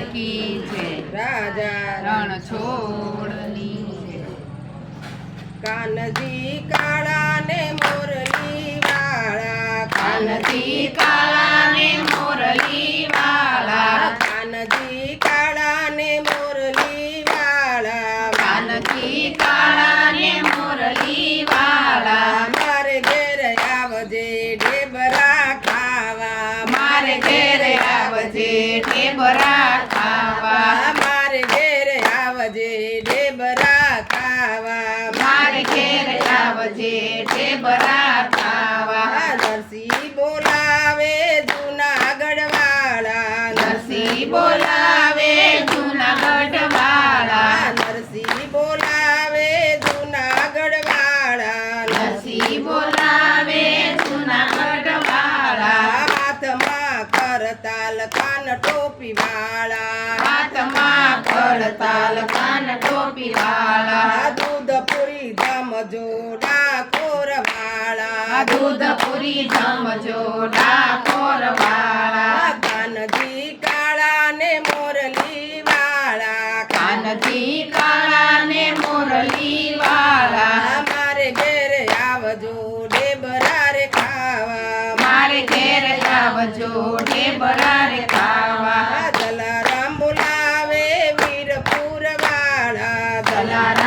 કી છે. રાજા રણ છોડની કાનજી કાળા ને મોરલી વાળા. કાનજી કાળા ને મોરલી વાળા. કાનજી કાળા ને મોરલી વાળા. કાનજી કાળા ને બોલાવે જુનાગઢ વાળા નરસિંહ બોલાવે જુનાગઢ વાળા નરસિંહ બોલાવે જુનાગઢ વાળા નરસિંહ બોલાવે જુનાગઢ વાળા હાથમાં કરતાલ કાન ટોપી વાળા. હાથમાં કરતાલ કાન પૂરી જમજો ડાકોર વાળા. કાનજી કાળા ને મોરલી વાળા. કાનજી કાળા ને મોરલી વાળા. મારે ઘેર આવજો ડેબરા રે ખાવા. મારે ઘેર આવજો ઢેબરા રે ખાવા દલારામ બોલાવે વીરપુર વાળા. જલારામ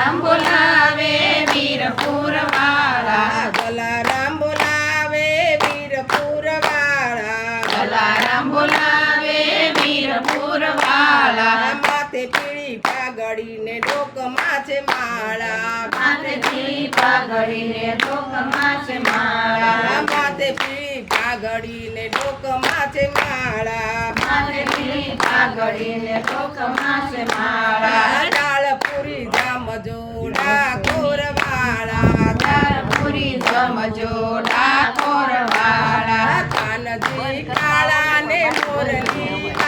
ડોકમાં છે માળા માથેથી પાઘડીને ડોકમાં છે માળા. માથે પીળી પાઘડી ને ડોકમાં છે માળા માથેથી પાઘડીને ડોકમાં છે માળા. ડાળ પૂરી જામ જોડા કોર વાળા. પૂરી જમજો ડાકોર વાળા. કાનજી કાળા ને મોરલી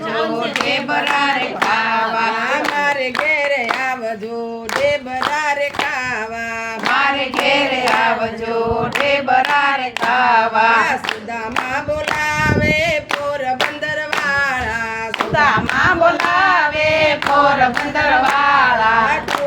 આવજો ઢેબરા રે ખાવા મારે ઘેરે આવજો ઢેબરા રે ખાવા મારે ઘેરે આવજો ઢેબરા રે ખાવા સુદામા બોલાવે પોરબંદર વાળા સુદામા બોલાવે, પોરબંદર વાળા.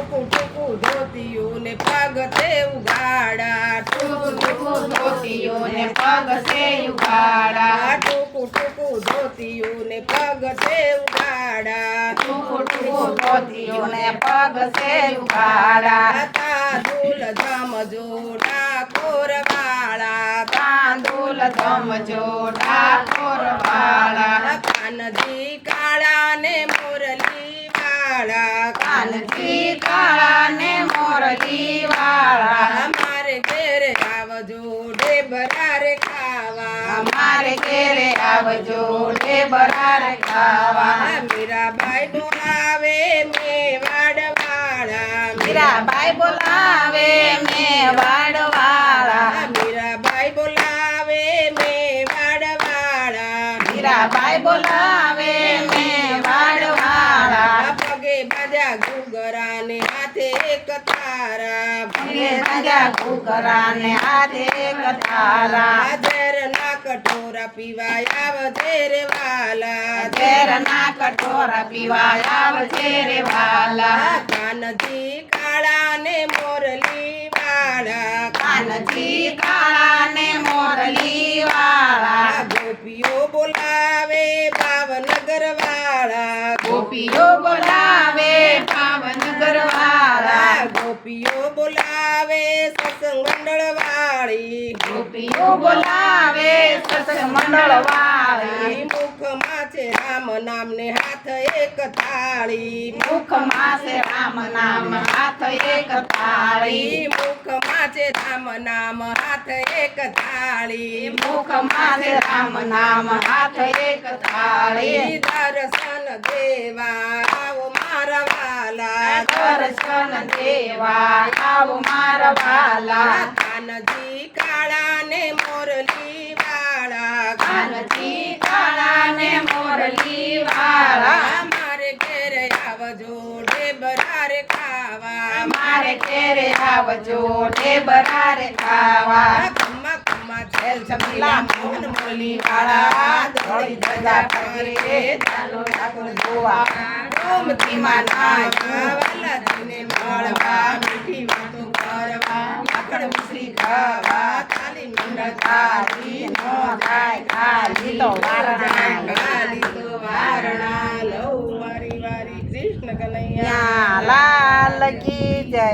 ધોતિયું ને પગ તે ઉગાડા ટૂંકું ટૂંકું પગ સે ઉગાડા ટુકુ ટૂંકું ધોતિયું ને પગ તે ઉગાડા ટૂંકું ટૂંકું ધોતિયોને પગ સે ઉગાડા તાંદુલ જમ જોડા કોર વાળા. તાંદુલ ધમજો ડાકોર વાળા. કાનજી કાળા ને મુરલી વાળા. કાળા વાળા મારે ઘેરે આવજો ડે રે ખાવા. મારે ઘેરે આવજો ઢેબરા રે ખાવા. મીરાબાઈ બોલાવે મેવાડ વાળા મીરાબાઈ બોલાવે મેવાડ વાળા મીરાબાઈ બોલાવે મેવાડ વાળા મીરાબાઈ બોલાવે રાજા કુકરાને હાથે કથારા. ઝેર ના કટોરા પીવાય આવજે રે વાલા. ઝેરના કટોરા પીવાયા આવજે રે વાલા. કાનજી કાળા ને મોરલી વાળા. કાનજી કાળા ને મોરલી વાળા. ગોપીઓ બોલાવે ભાવનગર વાળા. ગોપીઓ બોલાવે સત્સંગ મંડળ વાળી ગોપીઓ બોલાવે સત્સંગ મંડળ વાળી મુખમાં છે રામ નામ ને હાથ એક થાળી. મુખમાં છે રામ નામ હાથ એક થાળી. મુખમાં છે રામ નામ હાથ એક થાળી. મુખમાં છે રામ નામ હાથ એક થાળી. દર્શન દેવા દર્શન દેવા આવ મારા વાલા કાનજી કાળા ને મોરલી વાળા કાનજી કાળા ને મોરલી વાળા મારે ઘેર આવજો ઢેબરા રે ખાવા મારે ઘેરે આવજો ને બરારે ખાવા જમલા છમલા મોહન મોલી વાળા ચાલો ઠાકોર જોવા ગોમતીમાં નાવા વાલા તને મળવા મીઠી વાતો કરવા માખણ ખાવા તાલી નો જાય ખાલી તો વારણા ખાલી તો વારી કૃષ્ણ કનૈયા લાલ કી જય.